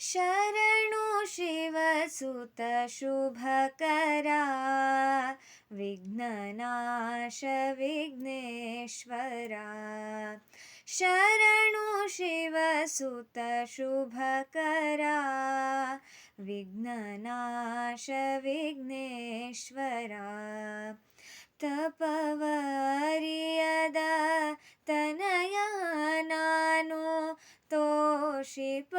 शरणु शिवसुतशुभकरा विघ्ननाश विघ्नेश्वरा। शरणु शिवसुतशुभकरा विघ्ननाशविघ्नेश्वरा तपवरि यदा तनयानानो तोषिप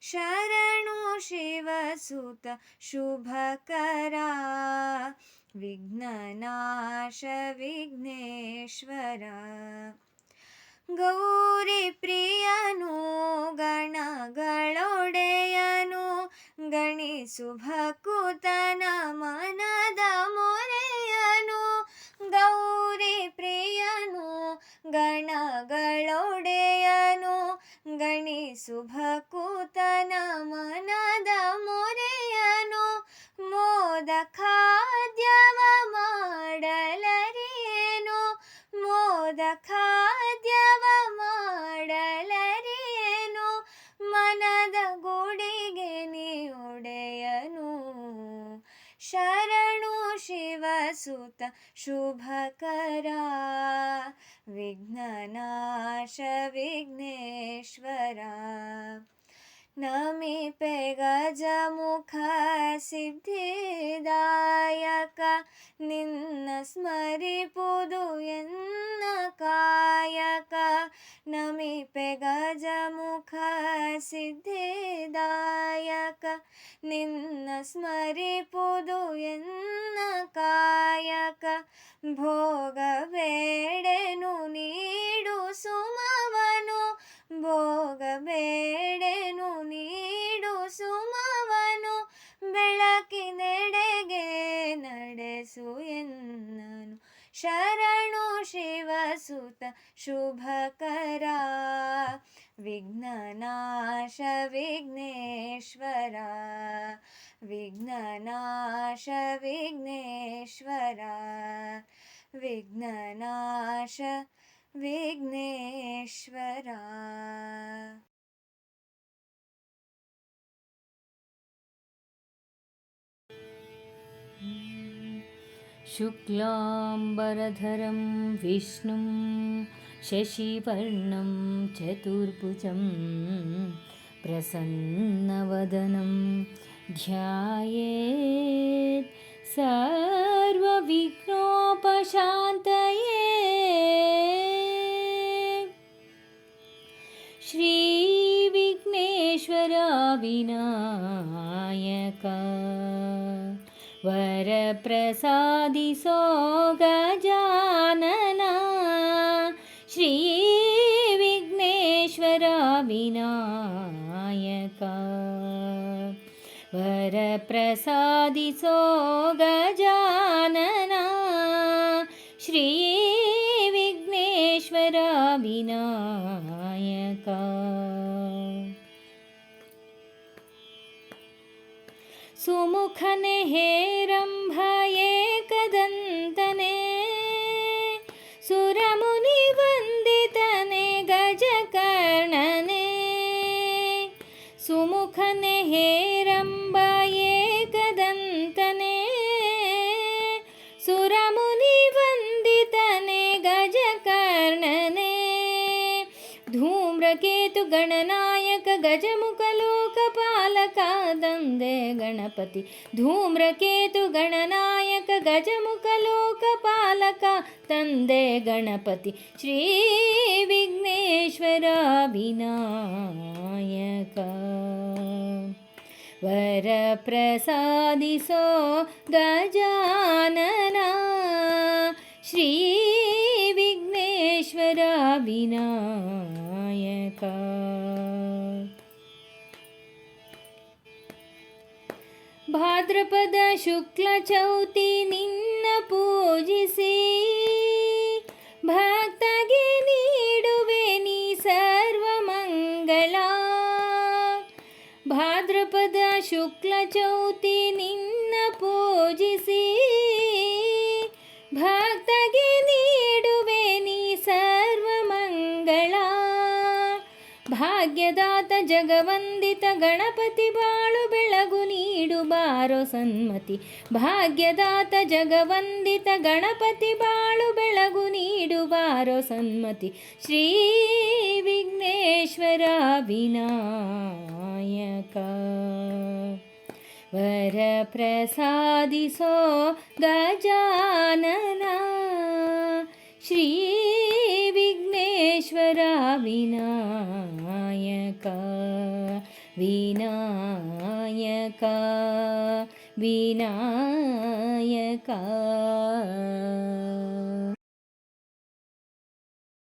ಶರಣು ಶಿವಸುತ ಶುಭಕರಾ. ವಿಘ್ನನಾಶ ವಿಘ್ನೇಶ್ವರ. ಗೌರಿ ಪ್ರಿಯನು, ಗಣಗಳೊಡೆಯನು ಗಣಿಸುಭಕುತನ ಮನದ ಮೊರೆಯನು. ಗೌರಿ ಪ್ರಿಯನು, ಗಣಗಳೊಡೆಯನು ಗಣಿಸುಭಕು ಶಿವಸುತ ಶುಭಕರ ವಿಘ್ನನಾಶ ವಿಘ್ನೇಶ್ವರ ನಮಿಪೆ ಗಜಮುಖ ಸಿದ್ಧಿದಾಯಕ ನಿನ್ನ ಸ್ಮರಿಪುದು ಎನ್ನ ಕಾಯಕ ನಮಿಪೆ ಗಜಮುಖ ಸಿದ್ಧಿದಾಯಕ ನಿನ್ನ ಸ್ಮರಿಪುದು ननु शरणो शिवसुत शुभकरा विघ्ननाश विघ्नेश्वरा विघ्ननाश विघ्नेश्वरा विघ्ननाश विघ्नेश्वरा शुक्लाम्बरधरं विष्णुं शशिवर्णं चतुर्भुजं प्रसन्नवदनं ध्यायेत् सर्वविघ्नोपशान्तये। श्रीविघ्नेश्वरा विनायका वरप्रसादिसो गजानना श्रीविघ्नेश्वरा विनायका वरप्रसादिसो गजानना श्रीविघ्नेश्वरा विनायका सुमुखने कदन्तने। सुरमुनिवन्दितने गजकर्णने। सुमुखने कदन्तने। सुरमुनिवन्दितने गजकर्णने। धूम्रकेतुगणनायक गजमुखलोकपालका दन्दे गणपति धूम्रकेतुगणनायक गजमुखलोकपालका तन्दे गणपति श्रीविघ्नेश्वरा विनायका वरप्रसादिसो गजानना ಭಾದ್ರಪದ ಶುಕ್ಲ ಚೌತಿ ನಿನ್ನ ಪೂಜಿಸಿ. ಭಕ್ತಗೆ ನೀಡುವೆ ನೀ ಸರ್ವಮಂಗಳ ಭಾದ್ರಪದ ಶುಕ್ಲ ಚೌತಿ ನಿನ್ನ ಪೂಜಿಸಿ. ಭಾಗ್ಯದಾತ ಜಗವಂದಿತ ಗಣಪತಿ ಬಾಳು ಬೆಳಗು ನೀಡು ಬಾರೋ ಸನ್ಮತಿ. ಭಾಗ್ಯದಾತ ಜಗವಂದಿತ ಗಣಪತಿ ಬಾಳು ಬೆಳಗು ನೀಡು ಬಾರೋ ಸನ್ಮತಿ. ಶ್ರೀ ವಿಘ್ನೇಶ್ವರ ವಿನಾಯಕ. ವರ ಪ್ರಸಾದಿಸೋ ಗಜಾನನ. ಶ್ರೀ विश्वेश्वर विनायक विनायक विनायक।